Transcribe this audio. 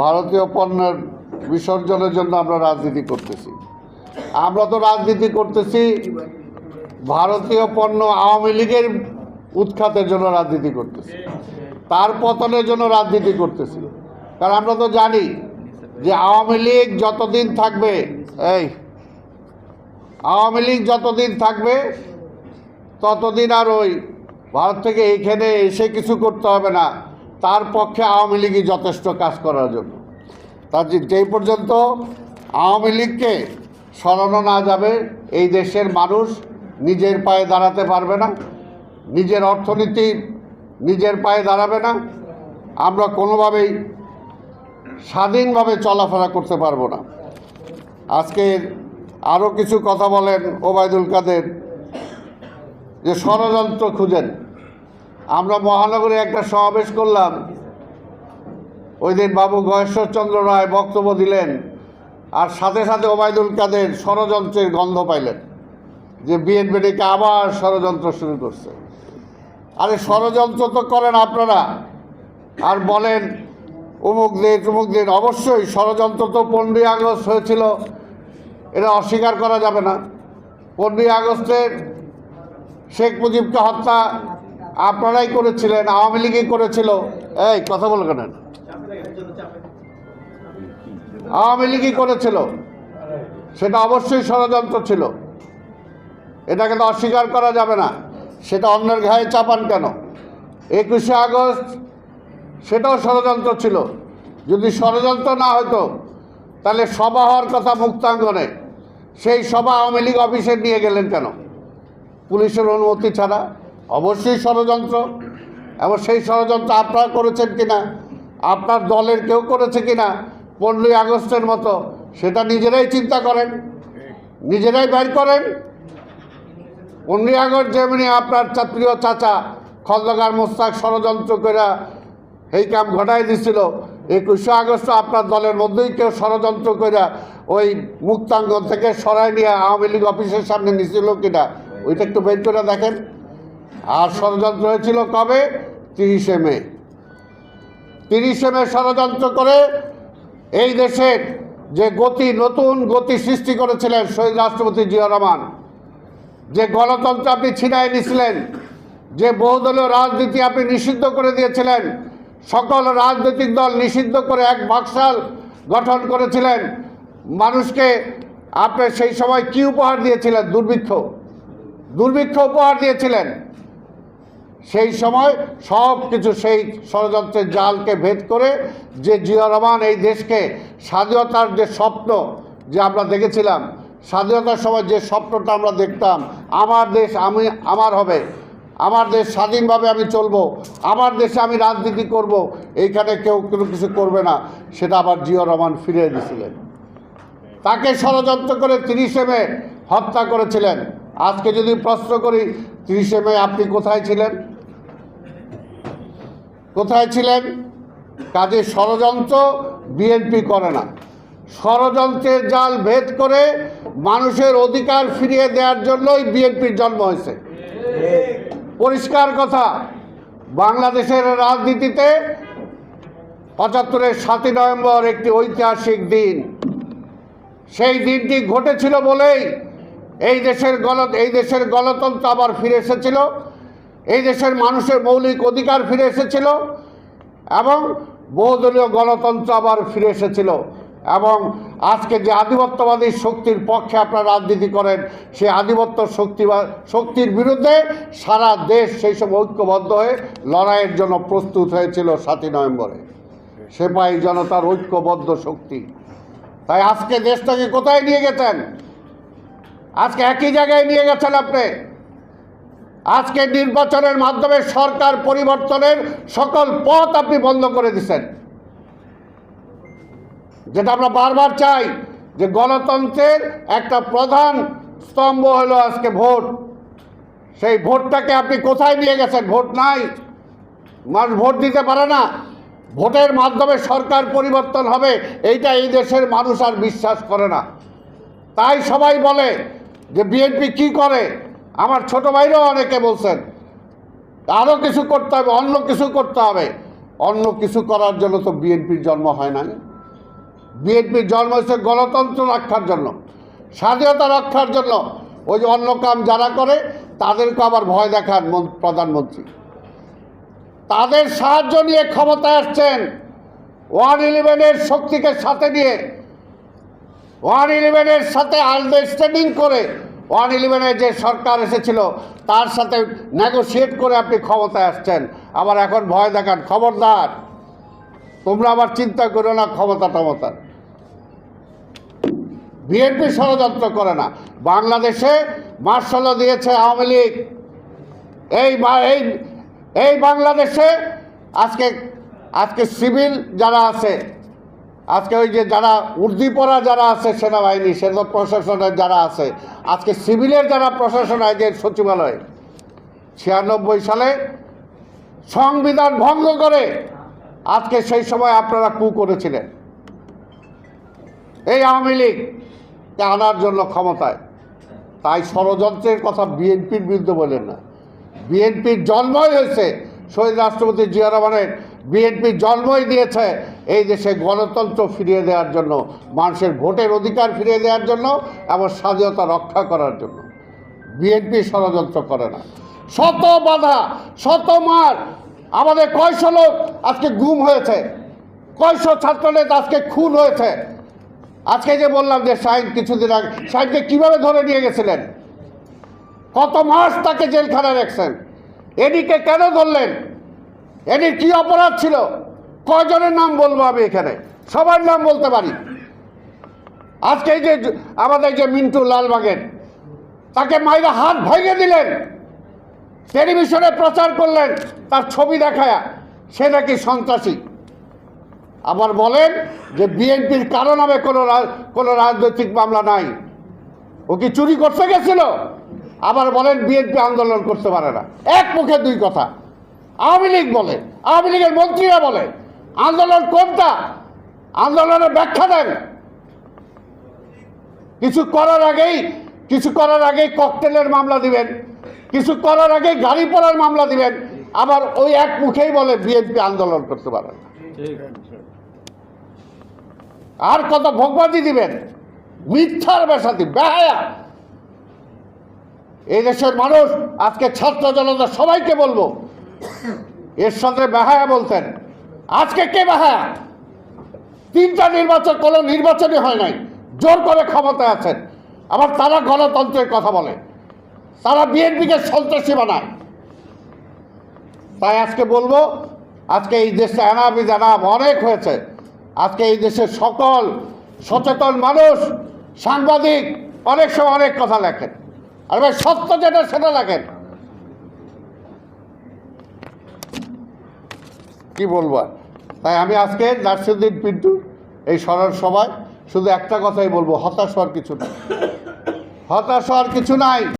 ভারতীয় পণ্যের বিসর্জনের জন্য আমরা রাজনীতি করতেছি। আমরা তো রাজনীতি করতেছি ভারতীয় পণ্য আওয়ামী লীগের উৎখাতের জন্য রাজনীতি করতেছি। তার পতনের জন্য রাজনীতি করতেছি। কারণ আমরা তো জানি যে আওয়ামী লীগ যতদিন থাকবে, এই, আওয়ামী লীগ যতদিন থাকবে, ততদিন আর ওই ভারত থেকে এইখানে এসে কিছু করতে হবে না। তার পক্ষে আওয়ামী লীগই যথেষ্ট কাজ করার জন্য। তার যেই পর্যন্ত আওয়ামী লীগকে সরানো না যাবে, এই দেশের মানুষ নিজের পায়ে দাঁড়াতে পারবে না, নিজের অর্থনীতি নিজের পায়ে দাঁড়াবে না, আমরা কোনোভাবেই স্বাধীনভাবে চলাফেরা করতে পারব না। আজকে আরও কিছু কথা বলেন ওবায়দুল কাদের, যে ষড়যন্ত্র খুঁজেন। আমরা মহানগরে একটা সমাবেশ করলাম। ওই দিন বাবু গয়েশ্বরচন্দ্র রায় বক্তব্য দিলেন আর সাথে সাথে ওবায়দুল কাদের ষড়যন্ত্রের গন্ধ পাইলেন যে বিএনপিটিকে আবার ষড়যন্ত্র শুরু করছে। আরে ষড়যন্ত্র তো করেন আপনারা। আর বলেন অমুক দিন তমুক দিন অবশ্যই ষড়যন্ত্র তো পনেরোই আগস্ট হয়েছিল, এটা অস্বীকার করা যাবে না। পনেরোই আগস্টের শেখ মুজিবকে হত্যা আপনারাই করেছিলেন, আওয়ামী লীগই করেছিল। এই, কথা বলে কেন? আওয়ামী লীগই করেছিল। সেটা অবশ্যই ষড়যন্ত্র ছিল। এটাকে তো অস্বীকার করা যাবে না। সেটা অন্যের ঘায়ে চাপান কেন? একুশে আগস্ট, সেটাও ষড়যন্ত্র ছিল। যদি ষড়যন্ত্র না হতো, তাহলে সভা হওয়ার কথা মুক্তাঙ্গনে। সেই সভা আওয়ামী লীগ অফিসে নিয়ে গেলেন কেন? পুলিশের অনুমতি ছাড়া। অবশ্যই ষড়যন্ত্র। এবং সেই ষড়যন্ত্র আপনারা করেছেন কিনা, আপনার দলের কেউ করেছে কিনা, পনেরোই আগস্টের মতো, সেটা নিজেরাই চিন্তা করেন, নিজেরাই বের করেন। পনেরোই আগস্ট যেমনি আপনার প্রিয় চাচা খন্দকার মোস্তাক ষড়যন্ত্র করে এই কাম ঘটাই দিছিল, একুশে আগস্ট আপনার দলের মধ্যেই কেউ ষড়যন্ত্র করে ওই মুক্তাঙ্গন থেকে সরাই নিয়ে আওয়ামী লীগ অফিসের সামনে নিছিল কিনা, ওইটা একটু বের করে দেখেন। আর ষড়যন্ত্র হয়েছিল কবে? তিরিশে মে। তিরিশে মে ষড়যন্ত্র করে এই দেশের যে গতি, নতুন গতি সৃষ্টি করেছিলেন শহীদ রাষ্ট্রপতি জিয়া রহমান, যে গণতন্ত্র আপনি ছিনাই নিছিলেন, যে বহুদলীয় রাজনীতি আপনি নিষিদ্ধ করে দিয়েছিলেন, সকল রাজনৈতিক দল নিষিদ্ধ করে এক বাকশাল গঠন করেছিলেন, মানুষকে আপনি সেই সময় কি উপহার দিয়েছিলেন? দুর্ভিক্ষ। দুর্ভিক্ষ উপহার দিয়েছিলেন। সেই সময় সব কিছু সেই ষড়যন্ত্রের জালকে ভেদ করে যে জিয়া রহমান এই দেশকে স্বাধীনতার যে স্বপ্ন যে আমরা দেখেছিলাম, স্বাধীনতার সময় যে স্বপ্নটা আমরা দেখতাম, আমার দেশ আমি, আমার হবে, আমার দেশ স্বাধীনভাবে আমি চলবো, আমার দেশে আমি রাজনীতি করব, এইখানে কেউ কোনো কিছু করবে না, সেটা আবার জিয়া রহমান ফিরিয়ে দিয়েছিলেন। তাকে ষড়যন্ত্র করে তিরিশে মে হত্যা করেছিলেন। আজকে যদি প্রশ্ন করি, তিরিশে মে আপনি কোথায় ছিলেন? কোথায় ছিলেন? কাজে ষড়যন্ত্র, বিএনপি করে না। ষড়যন্ত্রের জাল ভেদ করে মানুষের অধিকার ফিরিয়ে দেওয়ার জন্যই বিএনপির জন্ম হয়েছে। পরিষ্কার কথা, বাংলাদেশের রাজনীতিতে পঁচাত্তরের সাতই নভেম্বর একটি ঐতিহাসিক দিন। সেই দিনটি ঘটেছিল বলেই এই দেশের গণ এই দেশের গণতন্ত্র আবার ফিরে এসেছিল। এই দেশের মানুষের মৌলিক অধিকার ফিরে এসেছিল এবং বহুদলীয় গণতন্ত্র আবার ফিরে এসেছিল এবং আজকে যে আধিপত্যবাদী শক্তির পক্ষে আপনারা রাজনীতি করেন সেই আধিপত্য শক্তি শক্তির বিরুদ্ধে সারা দেশ সেই সব ঐক্যবদ্ধ হয়ে লড়াইয়ের জন্য প্রস্তুত হয়েছিল সাতই নভেম্বরে। সেপাই জনতার ঐক্যবদ্ধ শক্তি। তাই আজকে দেশটাকে কোথায় নিয়ে গেছেন? আজকে একই জায়গায় নিয়ে গেছেন আপনি? আজকে নির্বাচনের মাধ্যমে সরকার পরিবর্তনের সকল পথ আপনি বন্ধ করে দিচ্ছেন যেটা আমরা বারবার চাই যে গণতন্ত্রের একটা প্রধান স্তম্ভ হলো আজকে ভোট। সেই ভোটটাকে আপনি কোথায় নিয়ে গেছেন? ভোট নাই। মানুষ ভোট দিতে পারে না। ভোটের মাধ্যমে সরকার পরিবর্তন হবে, এইটা এই দেশের মানুষ আর বিশ্বাস করে না। তাই সবাই বলে যে বিএনপি কি করে? আমার ছোট ভাইরাও অনেকে বলছেন আরও কিছু করতে হবে, অন্য কিছু করতে হবে। অন্য কিছু করার জন্য তো বিএনপির জন্ম হয় নাই। বিএনপির জন্ম হয়েছে গণতন্ত্র রক্ষার জন্য, স্বাধীনতা রক্ষার জন্য। ওই যে অন্য কাম যারা করে, তাদেরকে আবার ভয় দেখান প্রধানমন্ত্রী। তাদের সাহায্য নিয়ে ক্ষমতায় আসছেন ওয়ান ইলেভেনের শক্তিকে সাথে নিয়ে, ওয়ান ইলেভেনের সাথে আন্ডারস্ট্যান্ডিং করে ওয়ান ইলেভেনের যে সরকার এসেছিল, তার সাথে নেগোসিয়েট করে আপনি ক্ষমতায় আসছেন। আবার এখন ভয় দেখান, খবরদার। তোমরা আবার চিন্তা করো না, ক্ষমতা টমতা বিএনপি ষড়যন্ত্র করে না। বাংলাদেশে মার্শালও দিয়েছে আওয়ামী লীগ। এই এই এই বাংলাদেশে আজকে আজকে সিভিল যারা আছে আজকে ওই যে যারা উর্দিপরা যারা আছে সেনাবাহিনী, সেনা প্রশাসনের যারা আছে, আজকে সিভিলের যারা প্রশাসন আছে সচিবালয়, ছিয়ানব্বই সালে সংবিধান ভঙ্গ করে আজকে সেই সময় আপনারা কু করেছিলেন। এই আওয়ামী লীগকে আনার জন্য ক্ষমতায়। তাই ষড়যন্ত্রের কথা বিএনপির বিরুদ্ধে বলেন না। বিএনপির জন্মই হয়েছে শহীদ রাষ্ট্রপতি জিয়া রহমানের বিএনপির জন্মই দিয়েছে এই দেশে গণতন্ত্র ফিরিয়ে দেওয়ার জন্য, মানুষের ভোটের অধিকার ফিরিয়ে দেওয়ার জন্য এবং স্বাধীনতা রক্ষা করার জন্য। বিএনপি ষড়যন্ত্র করে না। শত বাধা, শত মার, আমাদের কয়শো লোক আজকে গুম হয়েছে, কয়শো ছাত্রনেতা আজকে খুন হয়েছে। আজকে যে বললাম যে শাহিন কিছুদিন আগে, শাহিনকে কীভাবে ধরে নিয়ে গেছিলেন? কত মাস তাকে জেলখানায় রাখছেন? এদিকে কেন ধরলেন? এদির কি অপরাধ ছিল? কয়জনের নাম বলব আমি এখানে? সবার নাম বলতে পারি। আজকে এই যে আমাদের যে মিন্টু লালবাগের, তাকে মাইরা হাত ভেঙে দিলেন। টেলিভিশনে প্রচার করলেন, তার ছবি দেখায়া। সে নাকি সন্ত্রাসী। আবার বলেন যে বিএনপির কারও নামে কোনো কোনো রাজনৈতিক মামলা নাই। ও কি চুরি করতে গেছিল? আবার বলেন বিএনপি আন্দোলন করতে পারে না। এক মুখে দুই কথা। আওয়ামী লীগ বলে, আওয়ামী লীগের মন্ত্রীরা বলে, আন্দোলন কোনটা? আন্দোলনের ব্যাখ্যা দেন। কিছু করার আগেই, কিছু করার আগেই ককটেলের মামলা দিবেন, কিছু করার আগেই গাড়ি পড়ার মামলা দিবেন, আবার ওই এক মুখেই বলে বিএনপি আন্দোলন করতে পারে আর কত ভোগবাজি দিবেন? মিথ্যার বেসাতি বেহায়া। এই দেশের মানুষ, আজকে ছাত্র জনতা সবাইকে বলব এর সাথে বেহায়া বলতেন। আজকে কে বেহায়া? তিনটা নির্বাচন কোনো নির্বাচনই হয় নাই, জোর করে ক্ষমতায় আছেন। আবার তারা গণতন্ত্রের কথা বলে। তারা বিএনপিকে সন্ত্রাসী বানায়। তাই আজকে বলব, আজকে এই দেশে আনাবি জানাব অনেক হয়েছে। আজকে এই দেশের সকল সচেতন মানুষ, সাংবাদিক অনেক সময় অনেক কথা লেখেন। আর ভাই, সত্য যেটা সেটা লেখেন। কি বলব? তাই আমি আজকে নার্সিদ্দিন পিন্টু, এই সরার সভায় শুধু একটা কথাই বলব, হতাশ হওয়ার কিছু নাই হতাশ হওয়ার কিছু নাই